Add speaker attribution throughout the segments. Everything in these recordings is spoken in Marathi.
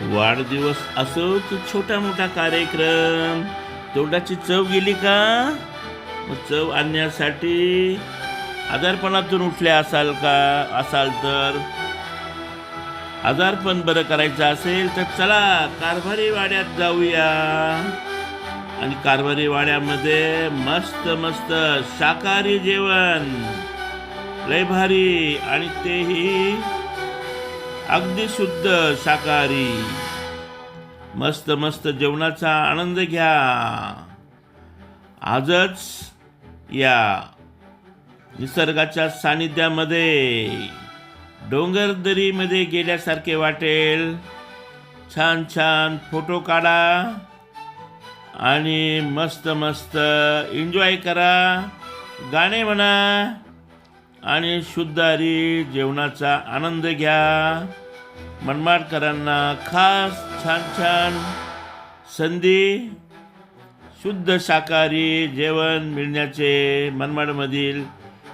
Speaker 1: वाढदिवस असो की छोटा मोठा कार्यक्रम. तोंडाची चव गेली का? मग चव आणण्यासाठी आजारपणातून उठले असाल का? असाल तर? आजारपण बरं करायचं असेल तर चला कारभारी वाड्यात जाऊया. आणि कारभारी वाड्यामध्ये मस्त मस्त शाकाहारी जेवण. लय भारी. आणि तेही अगदी शुद्ध शाकाहारी. मस्त मस्त जेवणाचा आनंद घ्या. आजच या निसर्गाच्या सानिध्यामध्ये डोंगरदरीमध्ये गेल्यासारखे वाटेल. छान छान फोटो काढा आणि मस्त मस्त एन्जॉय करा. गाणे म्हणा आणि शुद्धारी जेवणाचा आनंद घ्या. मनमाडकरांना खास छान छान संधी शुद्ध शाकाहारी जेवण मिळण्याचे मनमाडमधील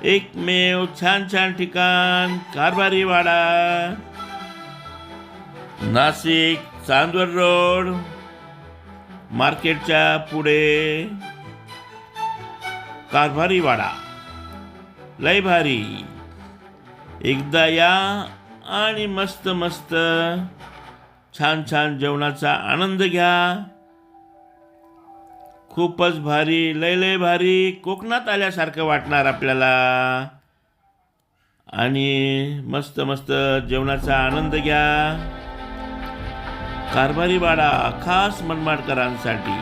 Speaker 1: एकमेव छान छान ठिकाण कारभारी वाडा. नाशिक चांदवड रोड मार्केटच्या पुढे कारभारी वाडा. लय भारी. एकदा या आणि मस्त मस्त छान छान जेवणाचा आनंद घ्या. खूपच भारी लय लय भारी कोकणात आल्यासारखं वाटणार आपल्याला. आणि मस्त मस्त जेवणाचा आनंद घ्या. कारभारी वाडा खास मनमाडकरांसाठी.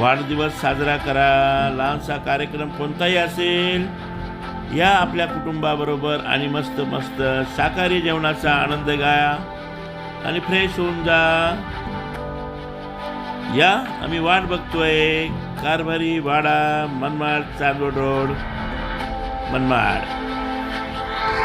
Speaker 1: वाढदिवस साजरा करा. लहानसा कार्यक्रम कोणताही असेल या आपल्या कुटुंबाबरोबर आणि मस्त मस्त शाकाहारी जेवणाचा आनंद घ्या आणि फ्रेश होऊन जा. या आम्ही वाट बघतोय. कारभारी वाडा मनमाड चांदवड रोड मनमाड.